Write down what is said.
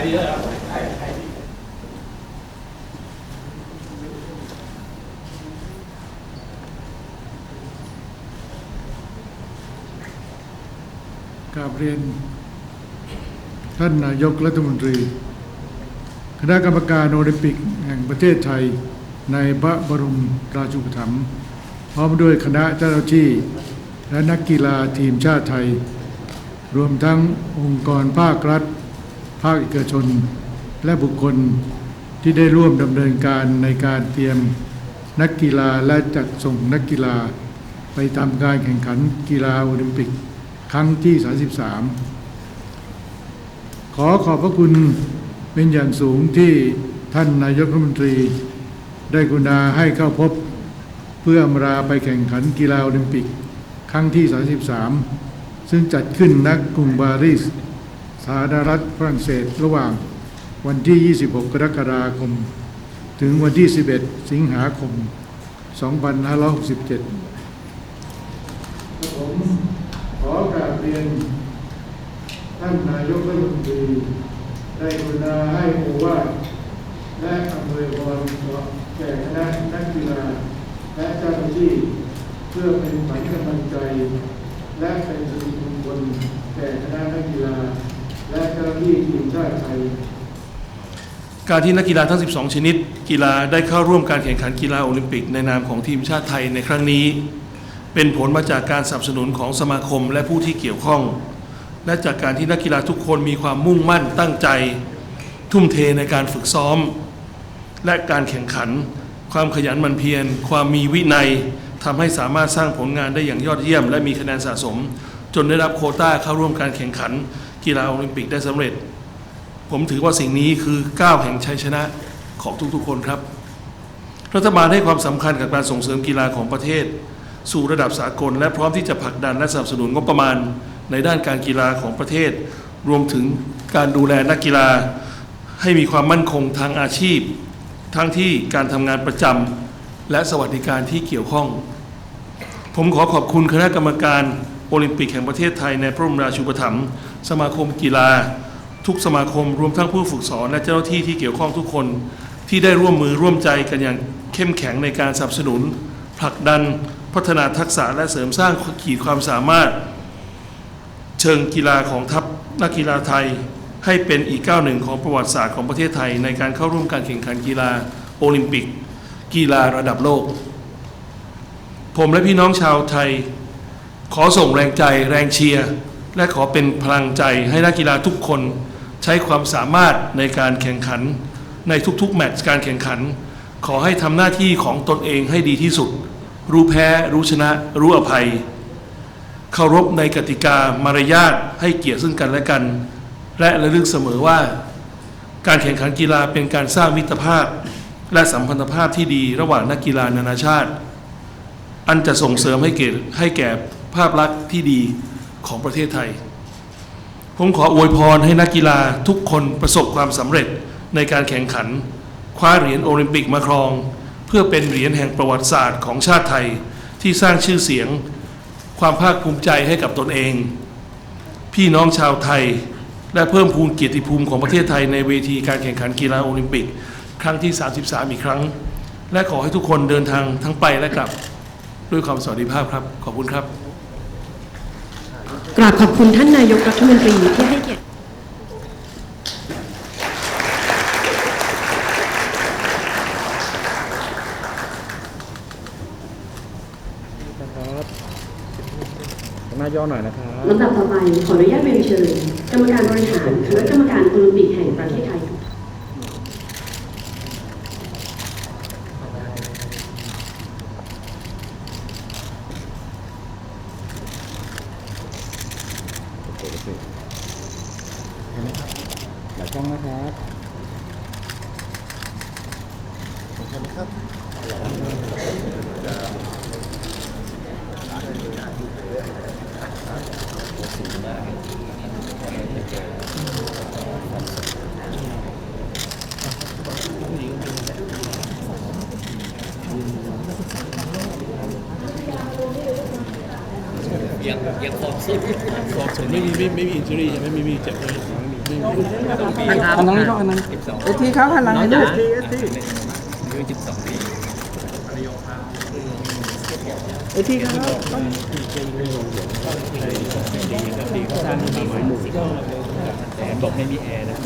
กราบเรียน ท่านนายกรัฐมนตรี คณะกรรมการโอลิมปิกแห่งประเทศไทย ในพระบรมราชูปถัมภ์พร้อมด้วยคณะเจ้าหน้าที่ และนักกีฬาทีมชาติไทย รวมทั้งองค์กรภาครัฐ ภาคเอกชน และบุคคลที่ได้ร่วมดำเนินการในการเตรียมนักกีฬาและจัดส่งนักกีฬาไปทำการแข่งขันกีฬาโอลิมปิกครั้งที่ 33 ขอขอบพระคุณเป็นอย่างสูงที่ท่านนายกรัฐมนตรีได้กรุณาให้เข้าพบเพื่ออำลาไปแข่งขันกีฬาโอลิมปิก ครั้งที่ 33 ซึ่งจัดขึ้นณกรุงปารีส สาธารณรัฐฝรั่งเศสระหว่างวันที่ 26 กรกฎาคม ถึงวันที่ 11 สิงหาคม 2567 ผมขอกราบเรียน ท่านนายกรัฐมนตรีได้กรุณาให้โอวาทและอำนวยพรแก่คณะนักกีฬาและเจ้าหน้าที่เพื่อเป็นขวัญกำลังใจ และเป็นสิริมงคลแก่คณะนักกีฬา และเจ้าหน้าที่ทีมชาติไทยการที่นักกีฬาทั้ง 12 ชนิด กีฬาได้เข้าร่วมการแข่งขันกีฬาโอลิมปิกในนามของทีมชาติไทยในครั้งนี้ เป็นผลมาจากการสนับสนุนของสมาคมและผู้ที่เกี่ยวข้อง และจากการที่นักกีฬาทุกคนมีความมุ่งมั่นตั้งใจ ทุ่มเทในการฝึกซ้อม และการแข่งขัน ความขยันหมั่นเพียร ความมีวินัยทำให้สามารถสร้างผลงานได้อย่างยอดเยี่ยม และมีคะแนนสะสม จนได้รับโคต้าเข้าร่วมการแข่งขัน กีฬาโอลิมปิกได้สำเร็จ ผมถือว่าสิ่งนี้คือก้าวแห่งชัยชนะของทุกๆคนครับ รัฐบาลให้ความสำคัญกับการส่งเสริมกีฬาของประเทศ สู่ระดับสากล และพร้อมที่จะผลักดันและสนับสนุนงบประมาณในด้านการกีฬาของประเทศ รวมถึงการดูแลนักกีฬา ให้มีความมั่นคงทางอาชีพ ทั้งที่การทำงานประจำและสวัสดิการที่เกี่ยวข้อง ผมขอขอบคุณคณะกรรมการ โอลิมปิกแห่งประเทศไทยในพระบรมราชูปถัมภ์สมาคมกีฬา ทุกสมาคมรวมทั้งผู้ฝึกสอนและเจ้าหน้าที่ที่เกี่ยวข้องทุกคน ที่ได้ร่วมมือร่วมใจกันอย่างเข้มแข็งในการสนับสนุน ผลักดันพัฒนาทักษะและเสริมสร้างขีดความสามารถ เชิงกีฬาของทัพนักกีฬาไทย ให้เป็นอีกก้าวหนึ่งของประวัติศาสตร์ของประเทศไทย ในการเข้าร่วมการแข่งขันกีฬาโอลิมปิก กีฬาระดับโลก ผมและพี่น้องชาวไทย ขอส่งแรงใจแรงเชียร์ และขอเป็นพลังใจให้นักกีฬาทุกคนใช้ความสามารถในการแข่งขัน ในทุกๆ แมตช์การแข่งขัน ขอให้ทำหน้าที่ของตนเองให้ดีที่สุด รู้แพ้ รู้ชนะ รู้อภัย เคารพในกติกามารยาทให้เกียรติซึ่งกันและกัน และระลึกเสมอว่า การแข่งขันกีฬาเป็นการสร้างมิตรภาพ และสัมพันธภาพที่ดีระหว่างนักกีฬานานาชาติ อันจะส่งเสริมให้เก่ให้แก่ ภาพลักษณ์ที่ดีของประเทศไทย ผมขออวยพรให้นักกีฬาทุกคนประสบความสำเร็จในการแข่งขัน คว้าเหรียญโอลิมปิกมาครอง เพื่อเป็นเหรียญแห่งประวัติศาสตร์ของชาติไทยที่สร้างชื่อเสียง ความภาคภูมิใจให้กับตนเอง พี่น้องชาวไทย และเพิ่มพูนเกียรติภูมิของประเทศไทยในเวทีการแข่งขันกีฬาโอลิมปิก ครั้งที่ 33 อีกครั้ง และขอให้ทุกคนเดินทางทั้งไปและกลับ ด้วยความสวัสดิภาพครับ ขอบคุณครับ กราบขอบคุณท่านนายกรัฐมนตรีที่ให้เกียรตินะครับหน้าย่อหน่อยนะครับลำดับต่อไปขออนุญาตเรียนเชิญกรรมการบริหารคณะกรรมการโอลิมปิกแห่งประเทศไทย โอ เคโอเคเห็นไหมครับหลายกล้องนะครับ ยังครบสุดอกบสุดไม่มีไม่ไม่มีอินซูรี่ใช่ไหมไม่มีเจ็บเลยไม่มีต้องนี่รับนั้นก็อันนั้นเอทีเขาพลังให้ลูกเอทีอายุองปีเอทีเขาดีก็สร้างมาใหม่หมู่แต่บอกไม่มีแอร์นะ